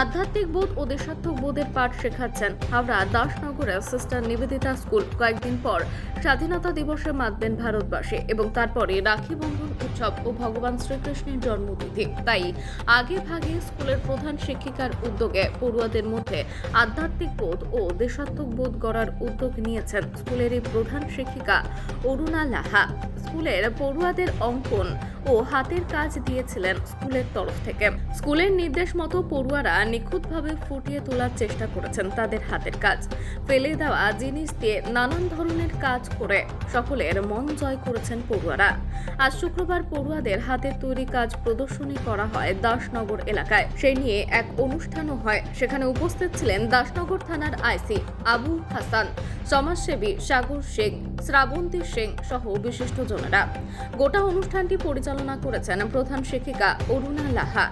আধ্যাত্মিক বোধ ও দেশাত্মক বোধের পাঠ শেখাচ্ছেন হাওড়া দাসনগরের সিস্টার নিবেদিতা স্কুল। কয়েকদিন পর স্বাধীনতা দিবসে মাতবেন ভারতবাসী এবং তারপরে রাখি বন্ধন উৎসব ও ভগবান শ্রীকৃষ্ণের জন্মতিথি। তাই আগে ভাগে স্কুলের প্রধান শিক্ষিকার উদ্যোগে পড়ুয়াদের মধ্যে আধ্যাত্মিক বোধ ও দেশাত্মক বোধ গড়ার উদ্যোগ নিয়েছেন স্কুলের এই প্রধান শিক্ষিকা অরুণা লাহা। স্কুলের পড়ুয়াদের অঙ্কন ও হাতের কাজ দিয়েছিলেন স্কুলের তরফ থেকে। স্কুলের নির্দেশ মতো পড়ুয়ারা নিখুঁতভাবে ফুটিয়ে তোলার চেষ্টা করেছেন তাদের হাতের কাজ। ফেলে দেওয়া জিনিস দিয়ে নানান ধরনের কাজ করে সকলের মন জয় করেছেন পড়ুয়ারা। আজ শুক্রবার পড়ুয়াদের হাতের তৈরি কাজ প্রদর্শনী করা হয় দাসনগর এলাকায়। সেই নিয়ে এক অনুষ্ঠানও হয়। সেখানে উপস্থিত ছিলেন দাসনগর থানার আইসি আবু হাসান, সমাজসেবী সাগর শেখ শ্রাবন্তী সিং সহ বিশিষ্টজনেরা। গোটা অনুষ্ঠানটি পরিচালনা করেছেন প্রধান শিক্ষিকা অরুণা লাহা।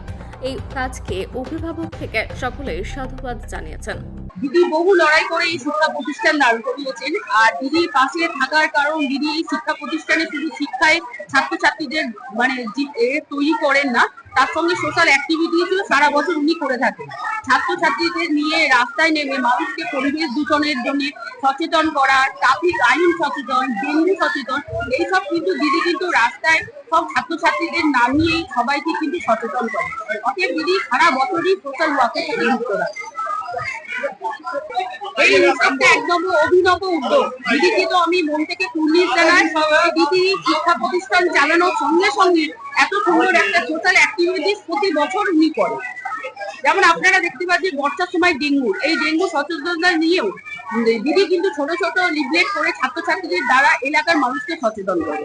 এই কাজকে অভিভাবক থেকে সকলেই সাধুবাদ জানিয়েছেন। দিদি বহু লড়াই করে এই শিক্ষা প্রতিষ্ঠান দাঁড় করিয়েছেন, আর দিদি পাশে থাকার কারণ দিদি এই শিক্ষা প্রতিষ্ঠানে শুধু শিক্ষায় ছাত্রছাত্রীদের মানে তৈরি করেন না তার সঙ্গে সোশ্যাল অ্যাক্টিভিটিসও সারা বছর উনি করে থাকেন। ছাত্রছাত্রীদের নিয়ে রাস্তায় নেমে মানুষকে, পরিবেশ দূষণের জন্য সচেতন করা ট্রাফিক আইন সচেতন, ডেঙ্গু সচেতন, এইসব কিন্তু দিদি কিন্তু রাস্তায় সব ছাত্রছাত্রীদের নামিয়েই সবাইকে কিন্তু সচেতন করে। অতএব দিদি সারা বছরই সোশ্যাল ওয়ার্কের সাথে যুক্ত থাকে এই উদ্যোগটা একদম অভিনব উদ্যোগ। দিদিকে তো আমি মন থেকে কুর্নিশ জানাই। দিদি শিক্ষা প্রতিষ্ঠান চালানোর সঙ্গে সঙ্গে এত সুন্দর একটা সোশ্যাল অ্যাক্টিভিটিস প্রতি বছর উনি করে। যেমন আপনারা দেখতে পাচ্ছেন বর্ষার সময় ডেঙ্গু। এই ডেঙ্গু সচেতনতা নিয়েও দিদি কিন্তু ছোট ছোট লিফলেট করে ছাত্রছাত্রীদের দ্বারা এলাকার মানুষকে সচেতন করে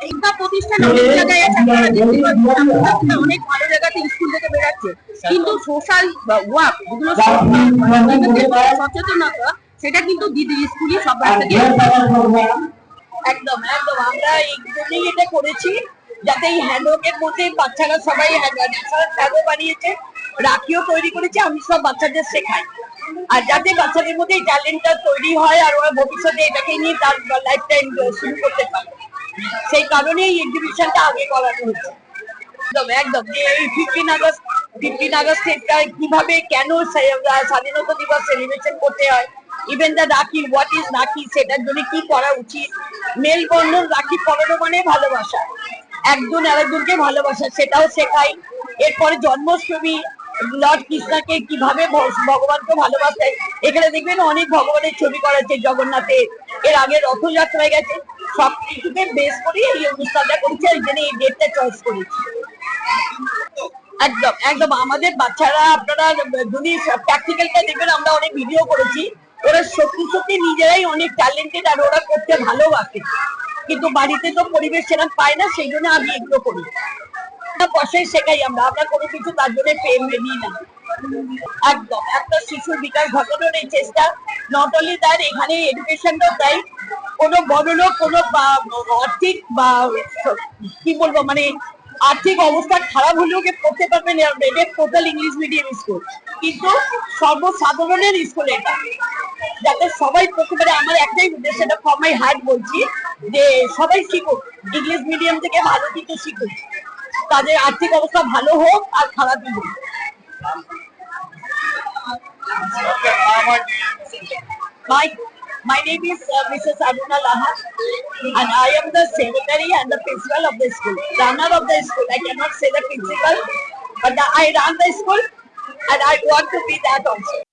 শিক্ষা প্রতিষ্ঠান অনেক জায়গায় আছে আপনারা দেখতে পাচ্ছেন ছাত্রছাত্রীরা অনেক ভালো জায়গাতে স্কুল থেকে বেরাচ্ছে কিন্তু সোশ্যাল ওয়ার্ক যেগুলো সচেতনতা- সচেতনতা সেটা কিন্তু দিদি স্কুলই থেকে একদম একদম আমরা এই জন্যই এটা করেছি যাতে এই হ্যান্ডওয়ার্কের মধ্যে বাচ্চারা সবাই ট্যাগও বানিয়েছে রাখিও তৈরি করেছে আমি সব বাচ্চাদের শেখাই আর যাতে বাচ্চাদের মধ্যে এই ট্যালেন্টটা তৈরি হয় আর ওরা ভবিষ্যতে এটাকে নিয়ে তার লাইফ টাইম শুরু করতে পারে, সেই কারণে এই এক্সিবিশনটা আগে করানো হচ্ছে। একদম একদম। এই ফিফটিন আগস্ট ফিফটিন আগস্টটা কীভাবে কেন স্বাধীনতা দিবস সেলিব্রেশন করতে হয় ইভেন রাখি হোয়াট ইজ রাখি সেটার জন্য কি করা উচিত? মেল বন্ধন রাখি পড়ানো মানে ভালোবাসা। একজন আরেকজনকে ভালোবাসা, সেটাও শেখাই এরপরে জন্মাষ্টমী লর্ড কৃষ্ণাকে কীভাবে ভগবানকে ভালোবাসে, এখানে দেখবেন অনেক ভগবানের ছবি করা আছে জগন্নাথের এর আগে রথযাত্রায় গেছে, সব কিছুকে বেস করে এই অনুষ্ঠানটা করেছে এই জন্য এই ডেটটা চয়েস করেছি। একদম একদম, আমাদের বাচ্চারা, আপনারা যদি প্র্যাকটিক্যালটা দেখবেন, আমরা অনেক ভিডিও করেছি। ওরা সত্যি সত্যি নিজেরাই অনেক ট্যালেন্টেড আর ওরা করতে ভালোবাসে। কিন্তু বাড়িতে তো পরিবেশ সেরকম পায় না, সেই জন্য আমি এগুলো করি। বসে শেখাই আমরা। আমরা কোনো কিছু তার জন্য পেয়ে নিই না। একদম। একটা শিশুর বিকাশ ঘটানোর এই চেষ্টা নট অনলি দ্যাট এখানে এডুকেশনটাও দেয় কোনো বড় লোক কোনো আর্থিক বা, কি বলব মানে আর্থিক অবস্থা খারাপ হলেও কে পড়তে পারবে না। এটা টোটাল ইংলিশ মিডিয়াম স্কুল কিন্তু সর্বসাধারণের স্কুল এটা। যাতে সবাই পড়তে পারে, আমার একটাই উদ্দেশ্য, এটা ফর মাই হার্ট বলছি, যে সবাই শিখুক। ইংলিশ মিডিয়াম থেকে ভালো কিছু শিখুক। তাদের আর্থিক অবস্থা ভালো হোক আর খারাপই হোক My, my name is uh, Mrs. Aruna Laha and I am the secretary and the principal of the school, runner of the school. I cannot say the principal, but the, I run the school and I want to be that also.